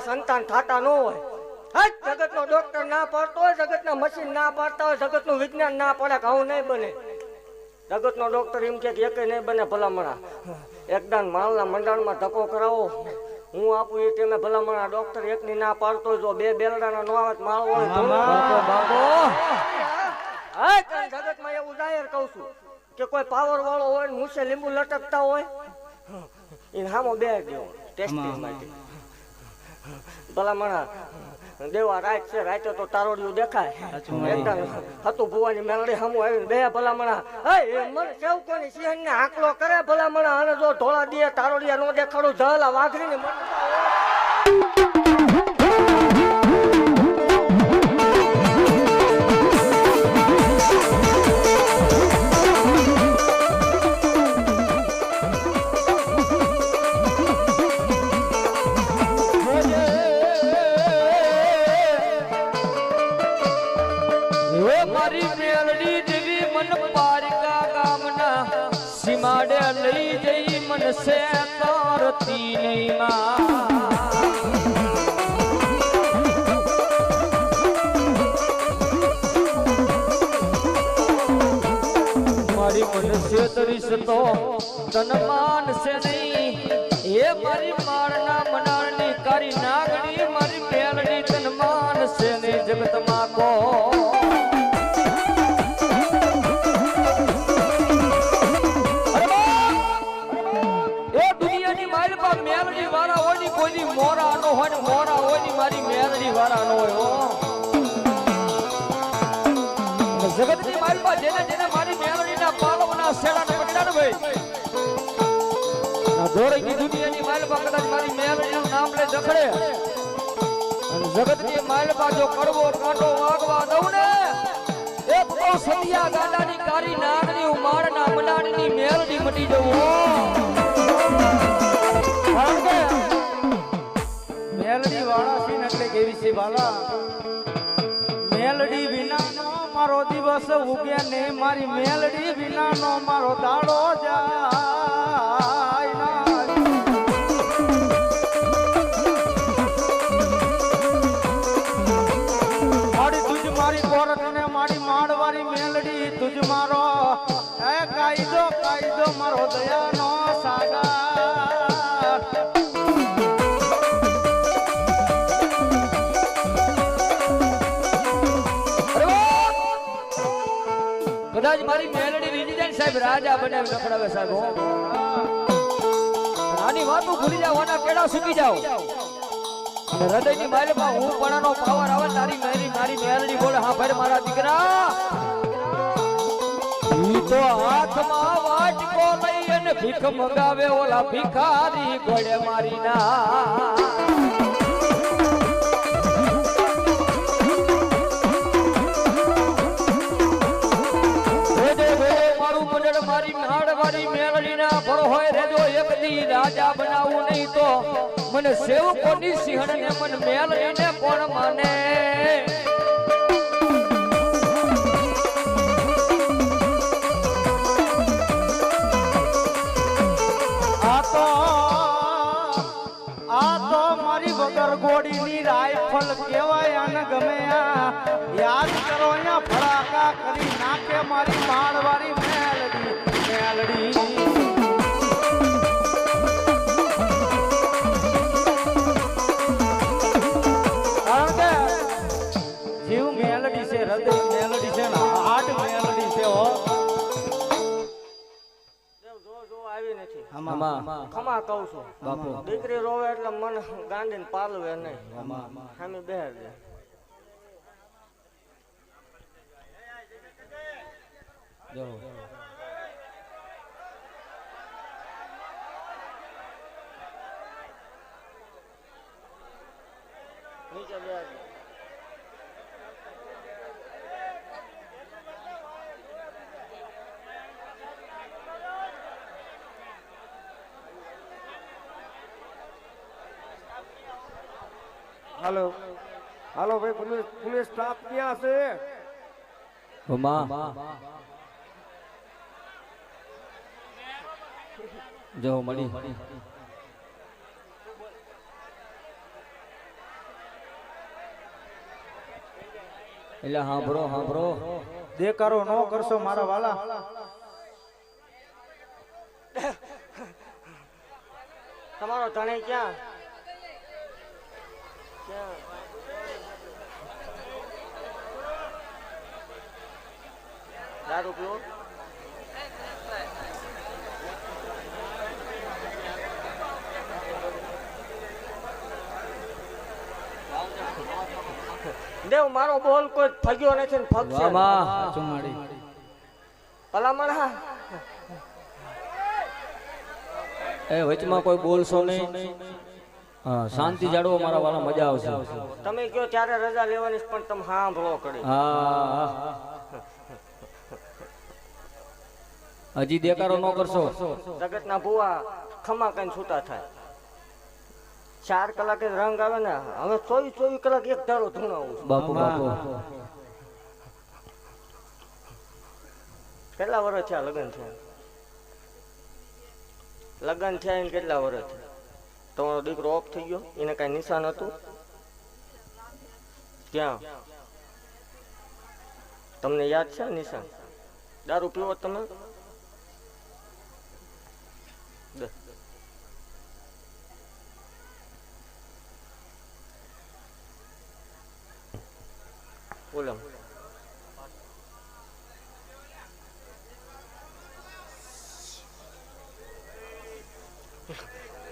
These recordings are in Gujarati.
સંતાન થતા ન હોય. હજ જગતનો ડોક્ટર ના પાડતો હોય જગતના મશીન ના પાડતા હોય જગતનું વિજ્ઞાન ના પડે કે આવું નહીં બને. જગતનો ડોક્ટર એમ કે એક નહીં બને ભલામણા. એકદાન માલના મંડાણમાં ધક્કો કરાવો. હું આપું એ ટાઈમે ભલામણા ડોક્ટર એકની ના પાડતો હોય, જો બે બેલડાના નો આવે માળ હોય જગતમાં એવું જાહેર કહું છું કે કોઈ પાવર વાળો હોય ને મૂછે લીંબુ લટકતા હોય એને હામો બે ગયો ટેસ્ટિંગ માટે. ભલામણા. દેવા રાત છે રાતે તો તારોડિયું દેખાય. એકદમ હતું ભુવાની મેલડી હમું આવીને બે ભલામણા. હે મને સેવકોની સિંહણ ને આંકલો કરે ભલામણા? અને જો ધોળા દે તારોડિયા નો દેખાડું જલા વાઘરીને મટતા મારી. મનસ્ય તરીશ તો તન માનશે નહીં. એ મારી મારના મનારની કરી નાગણી, મારી મેલડી તન માનશે નહીં. જગતમાં કો જેને જેને મારી મેલડીના પાલવના શેડાને પકડ્યા ને ભાઈ. આ દુનિયાની મટી જવું મેલડી વાળા દિવસ ઉગે ને મારી મેલડી વિનાનો મારો દાડો જાય. કદાચ મારી મેલડી રીજી સાહેબ રાજા બનાવી નખડાવે સાહેબ આની વાતો ભૂલી જાવ આના કેડા સુકી જાવ હૃદયની માલમાં હું પણાનો પાવર આવે, તારી મેરી મારી મેલડી બોલે, હા ભાઈ મારા દીકરા. ઈ તો હાથમાં વાટકો લઈ અને ભીખ મગાવે ઓલા ભિખારી ગોળે મારી ના. હાડવારી મેલડીના ફળ હોય રેજો એક દી રાજા બનાવું નહીં તો મને સેવકોની સિંહણ ને મન મેલડીને કોણ માને? મારી વગર ગોળીની રાઇફલ કહેવાય અને ગમે યાદ કરો અહીંયા ફડાકા કરી નાખે મારી માળવાળી ખમા કહું છું બાપુ દીકરી રોવે એટલે મન ગાંડીને પાલવે નહીં સામે બેર દે જો. હાલો. હાલો ભાઈ પોલીસ પોલીસ સ્ટાફ ક્યાં છે? માં જો મળી. એટલે હાંભળો હાંભળો. દેકારો ન કરશો મારા વાલા. તમારો ધણી ક્યાં? દારૂ પીવો? દેવ મારો બોલ કોઈ ફગ્યો નથી ને ફગશે ચુમાડી ભલામણ હા. એ વચમાં કોઈ બોલશો નહીં. હા શાંતિ જાળવો મારા વાળા મજા આવશે. તમે કયો ત્યારે રજા લેવાની પણ તમે સાંભળો કરી હા. હજી દેકારો ન કરશો. જગતના ભૂવા ખમા કઈ છૂટા થાય. ચાર કલાકે રંગ આવે ને હવે ચોવીસ ચોવીસ કલાક એક ધારો ધૂણાવું બાપુ બાપુ. કેટલા વર્ષ થયા લગ્ન થયા? લગ્ન થયા એને કેટલા વર્ષ થયા? તમારો દીકરો ઓફ થઈ ગયો એને કઈ નિશાન હતું? ક્યાં? તમને યાદ છે નિશાન? દારૂ પીવો તમે દે. બોલો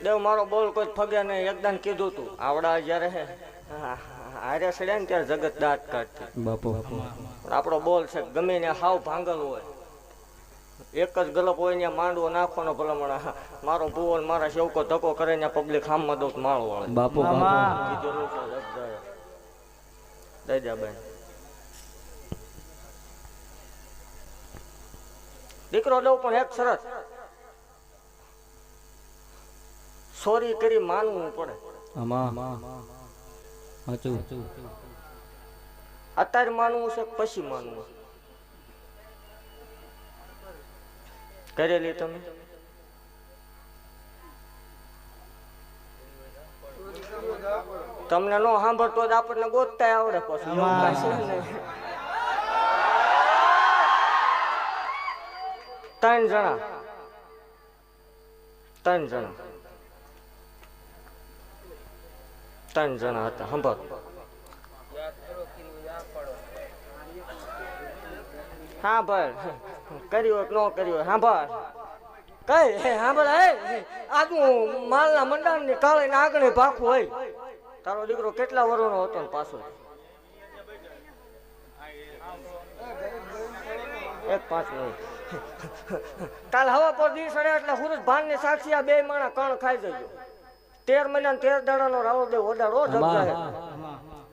દેવ મારો બોલ કોઈ ફગે નહીં. એકદમ કીધું તું. આવડા જ્યારે હે. હા, હારે સડ્યા ને ત્યારે જગત દાંત કાઢતી. બાપુ પણ આપણો બોલ છે ગમે ને હાવ ભાંગલ હોય. એક જ ગલપ હોય ને માંડવો નાખવાનો ભલામણ. હા, મારો ભૂવલ મારા શેવકો ધક્કો કરે ને પબ્લિક હામમાં દઉં માળો વાળે. બાપુ છે દઈ જા બેન. દીકરો લઉં પણ એક શરત. સોરી કરી માનવું પડે. અત્યારે માનવું છે પછી માનવું? કરેલી તમે? તમને નો સાંભળતો જ આપણને ગોતતા આવડે પછી એવું કાંઈ છે નહીં. ત્રણ જણા. ત્રણ જણા. ત્રણ જણા હતા સાંભળ હા, ભાઈ. કર્યો ન કર્યો હા સાંભળ કઈ? હે સાંભળ હે આજનું માલના મંડાણની કાળે આગળ ભાખું હોય. તારો દીકરો કેટલા વર્ષનો હતો ને પાછો? એક પાંચ મિનિટ. કાલ હવા પર દી સડે એટલે હુરજ ભાન ને સાક્ષી આ બે માણા કણ ખાઈ જજો. તેર મહિના ને તેર દાડાનો રાવો દે ઓ જગ જાહેર.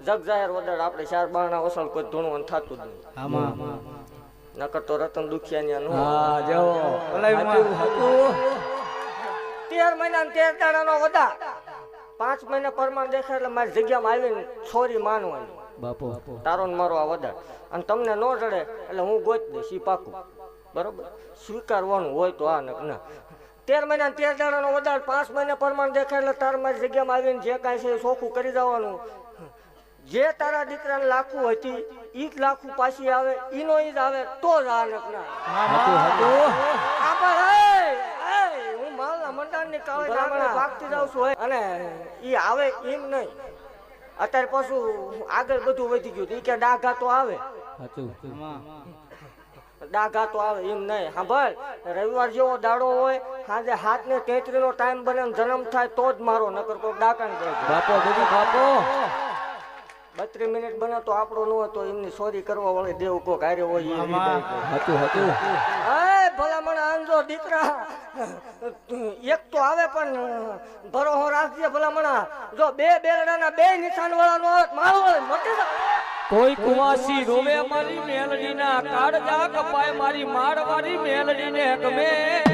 જગ જાહેર ઓદાડ આપણે ચાર બાણા ઓસળ કોઈ ધૂણું થતું જ નહીં. નકર તો રતન દુખિયા નો હા સાચું. તેર મહિના ને તેર દાડાનો ઓડા પાંચ મહિના પરમાણ દેખાય એટલે મારી જગ્યામાં આવીને છોરી માનવાની. બાપુ. તારો ને મારો આ વદાડ અને તમને ન જડે એટલે હું ગોત દઈશ ઈ પાકું. બરોબર? સ્વીકારવાનું હોય તો આ ન. ના તેર મહિના ને તેર દાડાનો વધારે પાંચ મહિના પરમાણ દેખાય એટલે તાર મારી જગ્યામાં આવીને જે કાંઈ છે એ ચોખ્ખું કરી દેવાનું. જે તારા દીકરાને લાખું હતી ઈ જ લાખું પાછી આવે ઈનો ઈ જ આવે તો જ આ નકના એ, એ, હું માલના મંડાણની કાળે ભાગતી જાઉં છું અને ઈ આવે એમ નહીં. અત્યારે પાછું આગળ બધું વધી ગયું ઈ કે ડાઘા તો આવે. ડાઘા તો આવે એમ નહીં સાંભળ રવિવાર જેવો દાડો હોય સાંજે હાથ ને તેત્રી નો ટાઈમ બને જન્મ થાય તો જ મારો નકર કોઈ ડાકા ને બાપો દીદી બાપો. બત્રીસ મિનિટ બને તો આપણો ન હોય તો એમની સોરી કરવા વાળી દેવ કોક હારે હોય હતું હતું એ ભલામણ આંજો દીકરા. એક તો આવે પણ ભરોહો રાખજે ભલામણા. જો બે બેરડાના બે નિશાન વાળા નો મારો મટી જાય કોઈ કુવાસી રોવે મારી મેલડીના કાળજા કપાય મારી મારવારી મેલડીને ગમે.